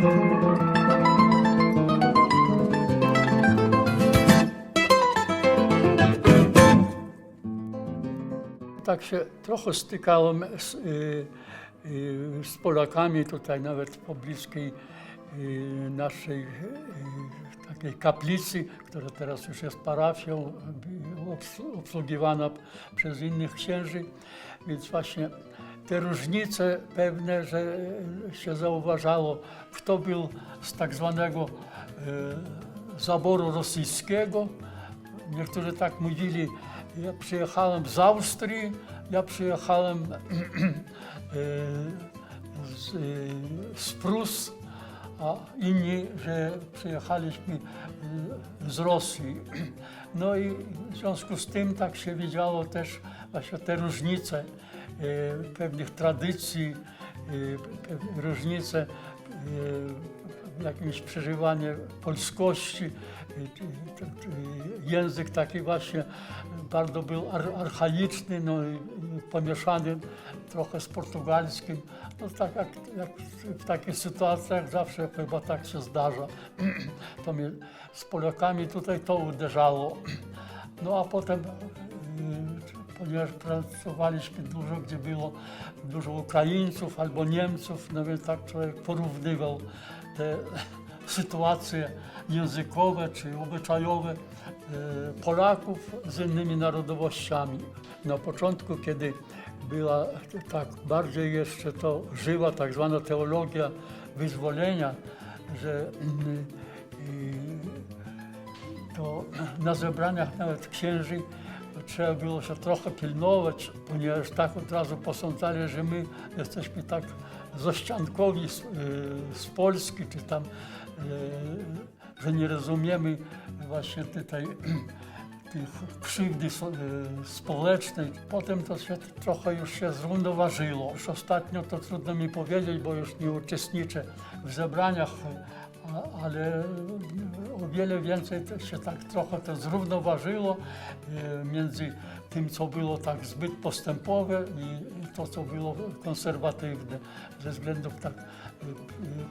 Tak się trochę stykałem z, y, y, z Polakami tutaj, nawet w pobliskiej y, naszej takiej kaplicy, która teraz już jest parafią, obsługiwana przez innych księży. Więc właśnie te różnice pewne, że się zauważało, kto był z tak zwanego y, zaboru rosyjskiego, Niektórzy tak mówili, ja przyjechałem z Austrii, ja przyjechałem e, z, e, z Prus, a inni, że przyjechaliśmy e, z Rosji. No i w związku z tym tak się widziało też właśnie te różnice e, pewnych tradycji, e, różnice e, w jakimś przeżywaniu polskości. Język taki właśnie bardzo był ar- archaiczny, no pomieszany trochę z portugalskim. No tak jak, jak w takich sytuacjach zawsze chyba tak się zdarza. To mnie z Polakami tutaj to uderzało. No a potem, ponieważ pracowaliśmy dużo, gdzie było dużo Ukraińców albo Niemców, no więc tak człowiek porównywał te sytuacje językowe czy obyczajowe y, Polaków z innymi narodowościami. Na początku, kiedy była tak bardziej jeszcze to żyła tak zwana teologia wyzwolenia, że mm, to na zebraniach nawet księży trzeba było się trochę pilnować, ponieważ tak od razu posądzali, że my jesteśmy tak zościankowi z, y, z Polski, czy tam, y, że nie rozumiemy właśnie tutaj tych krzywdy y, społecznej. Potem to się trochę już się zrównoważyło. Już ostatnio to trudno mi powiedzieć, bo już nie uczestniczę w zebraniach, ale o wiele więcej się tak trochę to zrównoważyło e, między tym, co było tak zbyt postępowe i to, co było konserwatywne, ze względów tak e, e,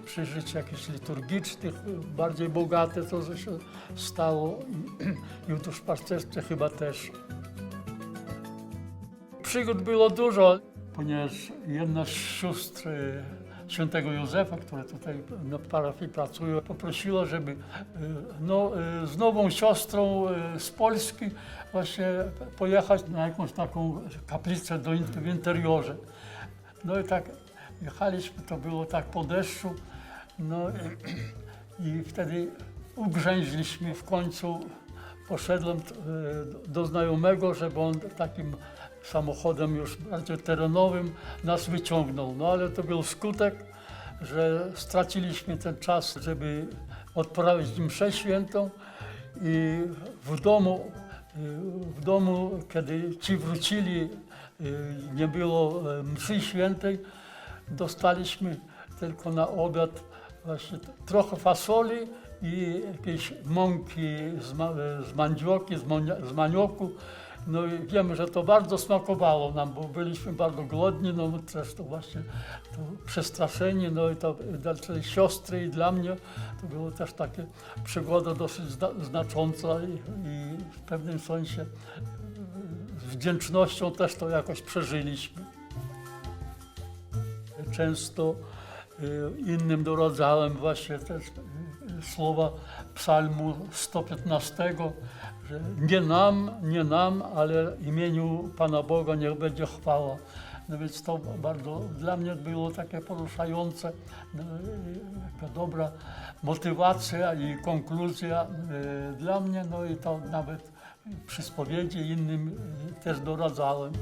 przeżyć jakichś liturgicznych, bardziej bogate, to się stało i, i w duszpasterstwie chyba też. Przygód było dużo, ponieważ jedna z sióstr świętego Józefa, która tutaj na parafii pracuje, poprosiła, żeby e, no, e, z nową siostrą e, z Polski właśnie pojechać na jakąś taką kaplicę do, w interiorze. No i tak jechaliśmy, to było tak po deszczu, no i, i wtedy ugrzęźliśmy w końcu. Poszedłem do znajomego, żeby on takim samochodem już bardziej terenowym nas wyciągnął. No ale to był skutek, że straciliśmy ten czas, żeby odprawić mszę świętą i w domu, y, w domu, kiedy ci wrócili, y, nie było e, mszy świętej, dostaliśmy tylko na obiad właśnie trochę fasoli i jakieś mąki z, ma, z mandzioki, z manioku. No i wiemy, że to bardzo smakowało nam, bo byliśmy bardzo głodni, no też to właśnie to przestraszeni, no i to dla siostry i dla mnie to było też takie przygoda dosyć zna, znacząca i, i w pewnym sensie y, z wdzięcznością też to jakoś przeżyliśmy. Często y, innym doradzałem właśnie te y, słowa psalmu 115, że nie nam, nie nam, ale imieniu Pana Boga niech będzie chwała. No więc to bardzo dla mnie było takie poruszające, no, taka dobra motywacja i konkluzja y, dla mnie, no i to nawet przy spowiedzi innym y, też doradzałem.